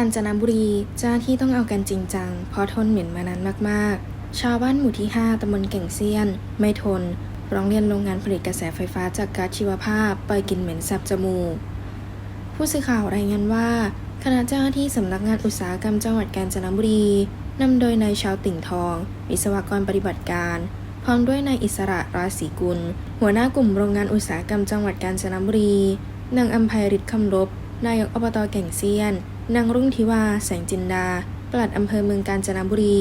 าญจนบุรีเจ้าที่ต้องเอากันจริงจัง เพราะทนเหม็นมานานมากๆ ชาวบ้านหมู่ที่ 5ตำบลแก่งเซียน ไม่ทน ร้องเรียนโรงงานผลิตกระแสไฟฟ้าจากก๊าซชีวภาพ ปล่อยกลิ่นเหม็นแสบจมูก ผู้สื่อข่าวรายงานว่า คณะเจ้าหน้าที่สำนักงานอุตสาหกรรมจังหวัดกาญจนบุรีนำโดยนายชาวติ่งทอง วิศวกรปฏิบัติการ พร้อมด้วยนายอิสระราศีกุล หัวหน้ากลุ่มโรงงานอุตสาหกรรมจังหวัดกาญจนบุรีนางอัมภัยฤทธิ์คำรบนายกอบตแก่งเซียน นางรุ่งทิวา แสงจินดา ปลัดอำเภอเมืองกาญจนบุรี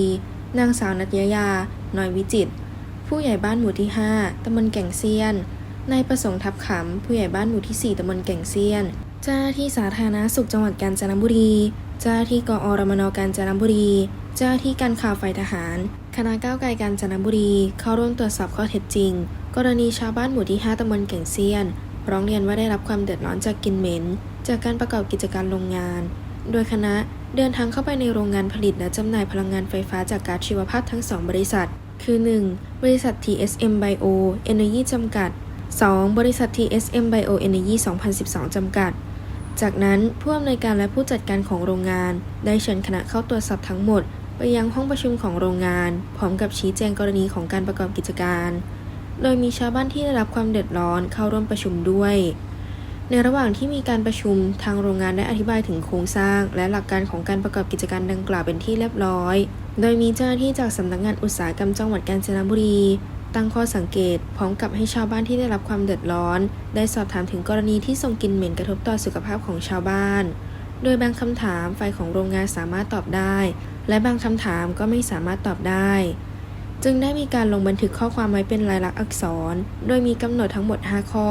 นางสาวนัทยยา น้อยวิจิต ผู้ใหญ่บ้านหมู่ที่ 5ตำบลแก่งเซียน นายประสงค์ทับขำ ผู้ใหญ่บ้านหมู่ที่ 4ตำบลแก่งเซียน เจ้าที่สาธารณสุขจังหวัดกาญจนบุรี เจ้าที่กอรมนกาญจนบุรี เจ้าหน้าที่การข่าวฝ่ายทหาร คณะก้าวไกลกาญจนบุรี เข้าร่วมตรวจสอบข้อเท็จจริง กรณีชาวบ้านหมู่ที่ 5ตำบลแก่งเซียน ร้องเรียนว่าได้รับความเดือดร้อนจากกลิ่นเหม็น จากการประกอบกิจการโรงงาน โดยคณะเดินทางเข้าไปในโรงงานผลิตและจำหน่ายพลังงานไฟฟ้าจากก๊าซชีวภาพทั้ง 2 บริษัท คือ 1. บริษัท TSM Bio Energy จำกัด 2. บริษัท TSM Bio Energy 2012 จำกัด จากนั้นผู้อำนวยการและผู้จัดการของโรงงาน ได้เชิญคณะเข้าตรวจสอบทั้งหมด ไปยังห้องประชุมของโรงงาน พร้อมกับชี้แจงกรณีของการประกอบกิจการ โดยมีชาวบ้านที่ได้รับความเดือดร้อนเข้าร่วมประชุมด้วย ในระหว่างที่มีการประชุมทางโรงงานได้อธิบายถึงโครงสร้าง และหลักการของการประกอบกิจการดังกล่าวเป็นที่เรียบร้อย โดยมีเจ้าหน้าที่จากสำนักงานอุตสาหกรรมจังหวัดกาญจนบุรี ตั้งข้อสังเกต พร้อมกับให้ชาวบ้านที่ได้รับความเดือดร้อน ได้สอบถามถึงกรณีที่ส่งกลิ่นเหม็นกระทบต่อสุขภาพของชาวบ้าน โดยบางคำถามฝ่ายของโรงงานสามารถตอบได้ และบางคำถามก็ไม่สามารถตอบได้จึงได้มีการลงบันทึกข้อความไว้เป็นลายลักษณ์อักษร โดยมีกำหนดทั้งหมด 5 ข้อ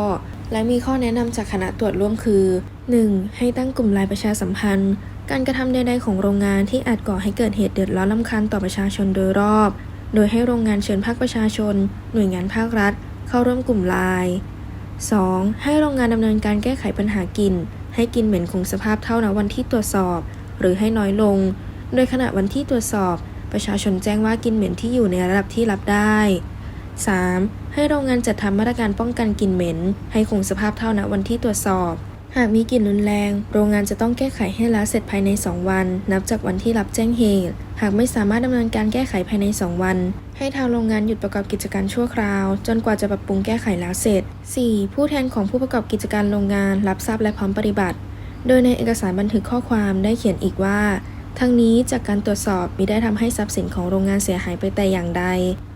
และมีข้อแนะนำจากคณะตรวจร่วมคือ 1. ให้ตั้งกลุ่มไลน์ประชาสัมพันธ์ การกระทำใดๆของโรงงานที่อาจก่อให้เกิดเหตุเดือดร้อนลำคาญต่อประชาชนโดยรอบ โดยให้โรงงานเชิญภาคประชาชน หน่วยงานภาครัฐ เข้าร่วมกลุ่มไลน์ 2. ให้โรงงานดำเนินการแก้ไขปัญหากลิ่น ให้กลิ่นเหม็นคงสภาพเท่าณวันที่ตรวจสอบ หรือให้น้อยลง โดยขณะวันที่ตรวจสอบ ประชาชนแจ้งว่ากลิ่นเหม็นที่อยู่ในระดับที่รับได้ 3. ให้โรงงานจัดทำมาตรการป้องกันกลิ่นเหม็น ให้คงสภาพเท่าณวันที่ตรวจสอบ หากมีกลิ่นรุนแรง โรงงานจะต้องแก้ไขให้แล้วเสร็จภายใน 2 วัน นับจากวันที่รับแจ้งเหตุ หากไม่สามารถดำเนินการแก้ไขภายใน 2 วัน ให้ทางโรงงานหยุดประกอบกิจการชั่วคราว จนกว่าจะปรับปรุงแก้ไขแล้วเสร็จ 4. ผู้แทนของผู้ประกอบกิจการโรงงาน รับทราบและพร้อมปฏิบัติ โดยในเอกสารบันทึกข้อความได้เขียนอีกว่า ทั้งนี้จากการตรวจสอบมิได้ทำให้ทรัพย์สินของโรงงานเสียหายไปแต่อย่างใด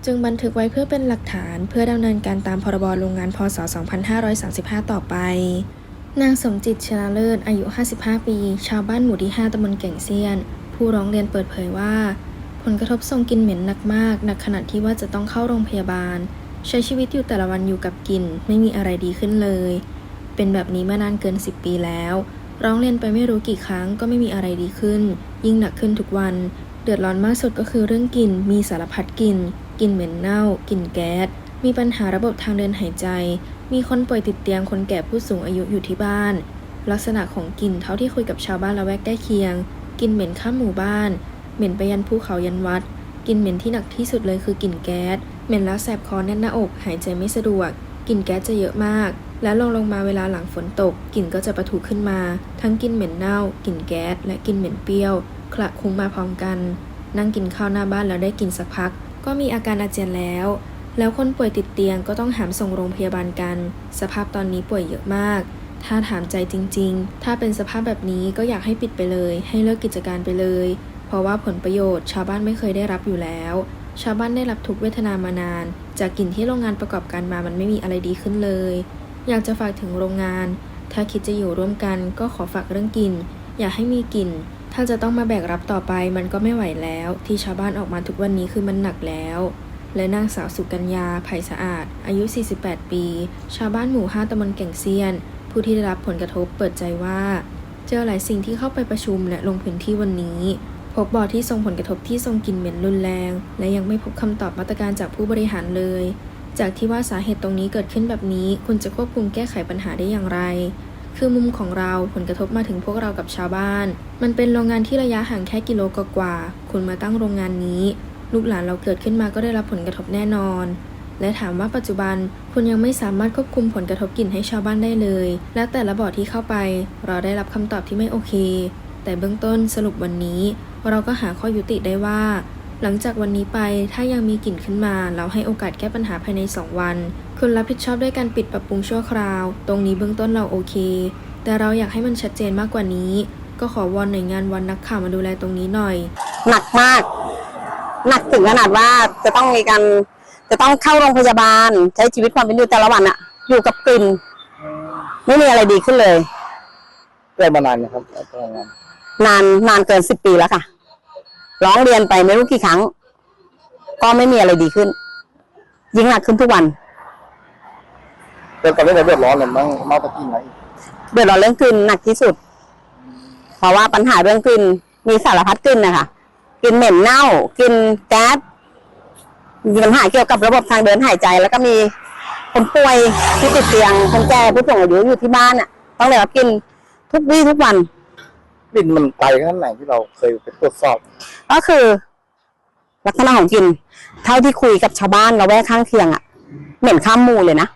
จึงบันทึกไว้เพื่อเป็นหลักฐาน เพื่อดำเนินการตามพรบโรงงานพศ 2535 ต่อไป นางสมจิตชนะเลิศอายุ 55 ปี ชาวบ้านหมู่ที่ 5ตำบลแก่งเซียน ผู้ร้องเรียนเปิดเผยว่า ผลกระทบส่งกลิ่นเหม็นหนักมากหนักขนาดที่ว่าจะต้องเข้าโรงพยาบาล ใช้ชีวิตอยู่แต่ละวันอยู่กับกลิ่นไม่มีอะไรดีขึ้นเลย เป็นแบบนี้มานานเกิน 10 ปีแล้ว ร้องเรียนไปไม่รู้กี่ครั้งก็ไม่มีอะไรดีขึ้น ยิ่งหนักขึ้นทุกวัน เดือดร้อนมากสุดก็คือเรื่องกลิ่นมีสารพัดกลิ่นกลิ่นเหม็นเน่ากลิ่นแก๊ส มีปัญหาระบบทางเดินหายใจ มีคนป่วยติดเตียงคนแก่ผู้สูงอายุอยู่ที่บ้าน ลักษณะของกลิ่นเท่าที่คุยกับชาวบ้านละแวกใกล้เคียงกลิ่นเหม็นข้ามหมู่บ้าน เหม็นไปยันภูเขายันวัดกลิ่นเหม็นที่หนักที่สุดเลยคือกลิ่นแก๊ส เหม็นแล้วแสบคอแน่นหน้าอก หายใจไม่สะดวก กลิ่นแก๊สจะเยอะมาก แล้วลงลงมาเวลาหลังฝนตกกลิ่นก็จะประทุขึ้นมา ทั้งกลิ่นเหม็นเน่ากลิ่นแก๊สและกลิ่นเหม็นเปรี้ยวคละคุ้งมาพร้อมกัน นั่งกินข้าวหน้าบ้านแล้วได้กลิ่นสักพัก ก็มีอาการอาเจียนแล้ว แล้วคนป่วยติดเตียงก็ต้องหามส่งโรงพยาบาลกัน สภาพตอนนี้ป่วยเยอะมาก ถ้าถามใจจริง ๆ ถ้าเป็นสภาพแบบนี้ก็อยากให้ปิดไปเลย ให้เลิกกิจการไปเลย เพราะว่าผลประโยชน์ ชาวบ้านไม่เคยได้รับอยู่แล้วชาวบ้านได้รับทุกเวทนามานาน จากกลิ่นที่โรงงานประกอบการมามันไม่มีอะไรดีขึ้นเลย อยากจะฝากถึงโรงงาน ถ้าคิดจะอยู่ร่วมกันก็ขอฝากเรื่องกลิ่น อย่าให้มีกลิ่น ถ้าจะต้องมาแบกรับต่อไปมันก็ไม่ไหวแล้ว ที่ชาวบ้านออกมาทุกวันนี้คือมันหนักแล้ว และนางสาวสุกัญญาไผ่สะอาด อายุ 48 ปี ชาวบ้านหมู่ 5ตำบลแก่งเซียน ผู้ที่ได้รับผลกระทบเปิดใจว่า เจอหลายสิ่งที่เข้าไปประชุมและลงพื้นที่วันนี้ พบบ่อที่ส่งผลกระทบที่ส่งกลิ่นเหม็นรุนแรง และยังไม่พบคำตอบมาตรการจากผู้บริหารเลย จากที่ว่าสาเหตุตรงนี้เกิดขึ้นแบบนี้ คุณจะควบคุมแก้ไขปัญหาได้อย่างไร คือมุมของเราผลกระทบมาถึงพวกเรากับชาวบ้าน มันเป็นโรงงานที่ระยะห่างแค่กิโลกว่าๆคุณมาตั้งโรงงานนี้ ลูกหลานเราเกิดขึ้นมาก็ได้รับผลกระทบแน่นอน และถามว่าปัจจุบันคุณยังไม่สามารถควบคุมผลกระทบกลิ่นให้ชาวบ้านได้เลย และแต่ละบ่อที่เข้าไป เราได้รับคำตอบที่ไม่โอเค แต่เบื้องต้นสรุปวันนี้ เราก็หาข้อยุติได้ว่า หลังจากวันนี้ไปถ้ายังมีกลิ่นขึ้นมา เราให้โอกาสแก้ปัญหาภายใน 2 วัน คุณรับผิดชอบด้วยการปิดปรับปรุงชั่วคราว ตรงนี้เบื้องต้นเราโอเค แต่เราอยากให้มันชัดเจนมากกว่านี้ ก็ขอวอนหน่วยงานวันนักข่าวมาดูแลตรงนี้หน่อย หนักมาก หนักถึงขนาดว่าจะต้องมีการจะต้องเข้าโรงพยาบาล ใช้ชีวิตความเป็นอยู่แต่ละวันอะอยู่กับกลิ่นไม่มีอะไรดีขึ้นเลยเกิดมานานนะครับตอนนั้นนานนานเกินสิบปีแล้วค่ะ ร้องเรียนไปไม่รู้กี่ครั้ง ก็ไม่มีอะไรดีขึ้น ยิ่งหนักขึ้นทุกวันเกิดก่อนที่จะเดือดร้อนเลยมั้งนอกจากกินไหนเดือดร้อนเรื่องกลิ่นหนักที่สุด เพราะว่าปัญหาเรื่องกลิ่นมีสารพัดกลิ่นนะคะกลิ่นเหม็นเน่ากลิ่นแก๊สมีปัญหาเกี่ยวกับระบบทางเดินหายใจ แล้วก็มีคนป่วยที่ติดเตียงคนแก่ผู้สูงอายุอยู่ที่บ้านอะ ต้องได้รับกลิ่นทุกวี่ทุกวัน กลิ่นมันไกลขนาดไหนที่เราเคยไปตรวจสอบ ก็คือ ลักษณะของกลิ่นเท่าที่คุยกับชาวบ้านเราแวกข้างเคียงอะเหม็นข้ามหมู่เลยนะ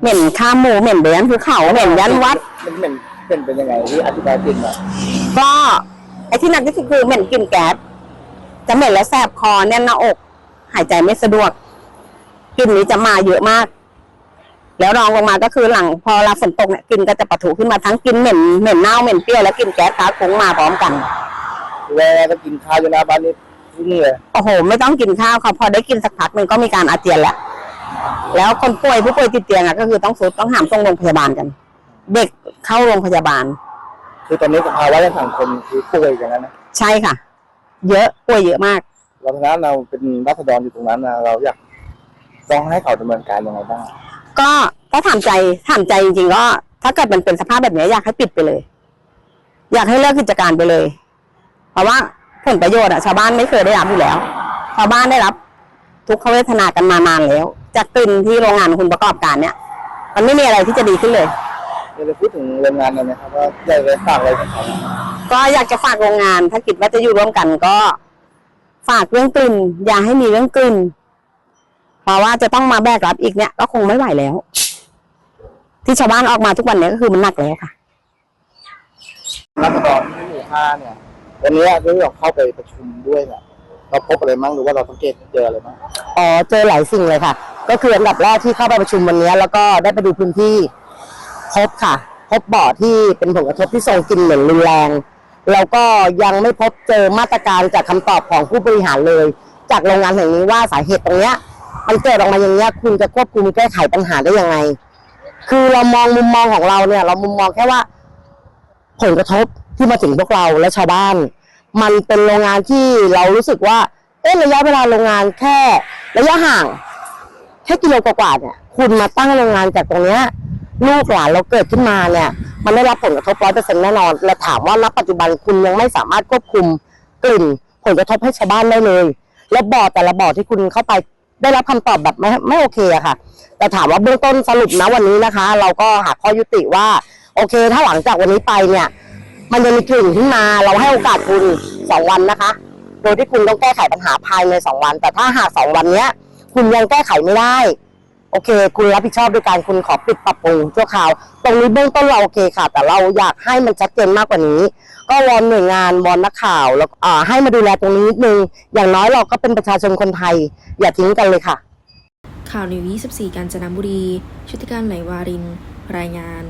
เหม็นข้ามหมู่เหม็นเบียนภูเขาเหม็นยันวัดมันเป็นเป็นเป็นยังไงที่อธิบายกลิ่นหน่อยก็ไอ้ที่หนักที่สุดคือเหม็นกลิ่นแก๊สจะเหม็นแล้วแสบคอแน่นหน้าอก หายใจไม่สะดวกกลิ่นนี้จะมาเยอะมาก แล้วรองลงมาก็คือหลังพอเวลาฝนตกเนี่ยกลิ่นก็จะปะทุขึ้นมาทั้งกลิ่นเหม็นเหม็นเน่าเหม็นเปรี้ยวและกลิ่นแก๊สค้าคุ้งมาพร้อมกันเวลาจะกินข้าวอยู่หน้าบ้านนี่ที่นี่เลยโอ้โห ไม่ต้องกินข้าวค่ะพอได้กินสักพักหนึ่งก็มีการอาเจียนแล้วแล้วคนป่วยผู้ป่วยติดเตียงอะก็คือต้องสุดต้องหามส่งโรงพยาบาลกัน เด็กเข้าโรงพยาบาล คือตอนนี้สภาวะในสังคมคือป่วยอย่างนั้นนะใช่ค่ะ เยอะป่วยเยอะมาก เราทนั้นเราเป็นรัษฎรอยู่ตรงนั้นนะเราอยากต้องให้เขาดำเนินการยังไงบ้าง ก็ก็ถามใจถามใจจริงๆก็ถ้าเกิดมันเป็นสภาพแบบนี้อยากให้ปิดไปเลย อยากให้เลิกกิจการไปเลย เพราะว่าผลประโยชน์อะชาวบ้านไม่เคยได้รับอยู่แล้วชาวบ้านได้รับ ทุกขเวทนากันมานานแล้วจากกลิ่นที่โรงงานคุณประกอบการเนี่ย มันไม่มีอะไรที่จะดีขึ้นเลยเดี๋ยวเราพูดถึงโรงงานกันนะครับว่าอยากจะฝากอะไรกับเขาก็อยากจะฝากโรงงาน ถ้าคิดว่าจะอยู่ร่วมกันก็ ฝากเรื่องกลิ่นอย่าให้มีเรื่องกลิ่น เพราะว่าจะต้องมาแบกรับอีกเนี่ยก็คงไม่ไหวแล้ว ที่ชาวบ้านออกมาทุกวันเนี้ก็คือมันหนักแล้วค่ะรัษฎรที่หมู่ห้าเนี่ยวันนี้ที่เราเข้าไปประชุมด้วยเนี่ยเราพบอะไรมั่งหรือว่าเราสังเกตเจออะไรบ้างอ๋อเจอหลายสิ่งเลยค่ะ ก็คืออันดับแรกที่เข้าไปประชุมวันนี้ แล้วก็ได้ไปดูพื้นที่พบค่ะ พบบ่อที่เป็นผลกระทบที่ส่งกลิ่นเหม็นรุนแรงแล้วก็ยังไม่พบเจอมาตรการจากคำตอบของผู้บริหารเลย จากโรงงานแห่งนี้ว่าสาเหตุตรงเนี้ย มันเกิดออกมาอย่างเนี้ยคุณจะควบคุมแก้ไขปัญหาได้ยังไง คือเรามองมุมมองของเราเนี่ย เรามุมมองแค่ว่า ผลกระทบที่มาถึงพวกเราและชาวบ้าน มันเป็นโรงงานที่เรารู้สึกว่า เอ๊ะระยะเวลาโรงงานแค่ ระยะห่างแค่กิโลกว่าๆเนี่ยคุณมาตั้งโรงงานจากตรงเนี้ยลูกหลานเราเกิดขึ้นมาเนี่ย มันได้รับผลกระทบร้อยเปอร์เซ็นต์แน่นอน และถามว่าณปัจจุบันคุณยังไม่สามารถควบคุมกลิ่นผลกระทบให้ชาวบ้านได้เลย แล้วบ่อแต่ละบ่อที่คุณเข้าไป ได้รับคำตอบแบบไม่ไม่โอเคอะค่ะ แต่ถามว่าเบื้องต้นสรุปนะวันนี้นะคะ เราก็หาข้อยุติว่า โอเค ถ้าหลังจากวันนี้ไปเนี่ย มันยังมีกลิ่นขึ้นมา เราให้โอกาสคุณสองวันนะคะ โดยที่คุณต้องแก้ไขปัญหาภายในสองวัน แต่ถ้าหากสองวันเนี้ย คุณยังแก้ไขไม่ได้ โอเค คุณรับผิดชอบด้วยการคุณขอปิดปรับปรุงชั่วคราว ตรงนี้เบื้องต้นเราโอเคค่ะ แต่เราอยากให้มันชัดเจนมากกว่านี้ ก็วอนหน่วยงานวอนนักข่าวแล้วอ่าให้มาดูแลตรงนี้นิดนึง อย่างน้อยเราก็เป็นประชาชนคนไทย อย่าทิ้งกันเลยค่ะ ข่าวนิว24 กาญจนบุรีชุติการไหลวาริน รายงาน